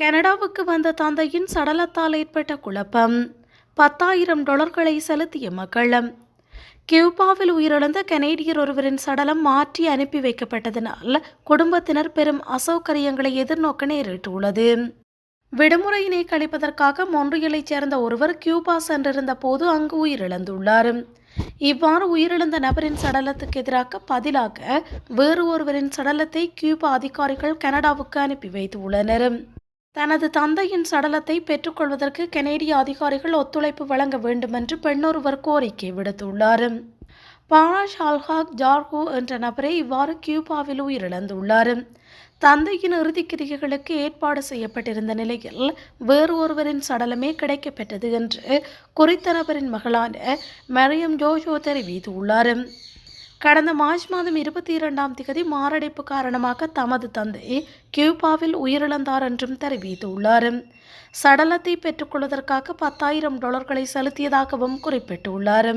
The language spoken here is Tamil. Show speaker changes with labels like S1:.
S1: கனடாவுக்கு வந்த தந்தையின் சடலத்தால் ஏற்பட்ட குழப்பம். பத்தாயிரம் டாலர்களை செலுத்திய மக்கள். கியூபாவில் உயிரிழந்த கனேடியர் ஒருவரின் சடலம் மாற்றி அனுப்பி வைக்கப்பட்டதனால் குடும்பத்தினர் பெரும் அசௌகரியங்களை எதிர்நோக்க நேரிட்டுள்ளது. விடுமுறையினை கழிப்பதற்காக மொன்றியலைச் சேர்ந்த ஒருவர் கியூபா சென்றிருந்த போது அங்கு உயிரிழந்துள்ளார். இவ்வாறு உயிரிழந்த நபரின் சடலத்துக்கு எதிராக பதிலாக வேறு ஒருவரின் சடலத்தை கியூபா அதிகாரிகள் கனடாவுக்கு அனுப்பி வைத்துள்ளனர். தனது தந்தையின் சடலத்தை பெற்றுக்கொள்வதற்கு கனேடிய அதிகாரிகள் ஒத்துழைப்பு வழங்க வேண்டுமென்று பெண்ணொருவர் கோரிக்கை விடுத்துள்ளார். பாராஷ் அல்ஹாக் ஜார்கோ என்ற நபரே இவ்வாறு கியூபாவில் உயிரிழந்துள்ளார். தந்தையின் இறுதிக் கிரிகைகளுக்கு ஏற்பாடு செய்யப்பட்டிருந்த நிலையில் வேறு ஒருவரின் சடலமே கிடைக்கப்பெற்றது என்று குறித்த நபரின் மகளான மரியம் ஜோஜோ தெரிவித்துள்ளார். கடந்த மார்ச் மாதம் இருபத்தி இரண்டாம் திகதி மாரடைப்பு காரணமாக தமது தந்தை கியூபாவில் உயிரிழந்தார் என்றும் தெரிவித்துள்ளார். சடலத்தை பெற்றுக்கொள்வதற்காக பத்தாயிரம் டாலர்களை செலுத்தியதாகவும் குறிப்பிட்டுள்ளார்.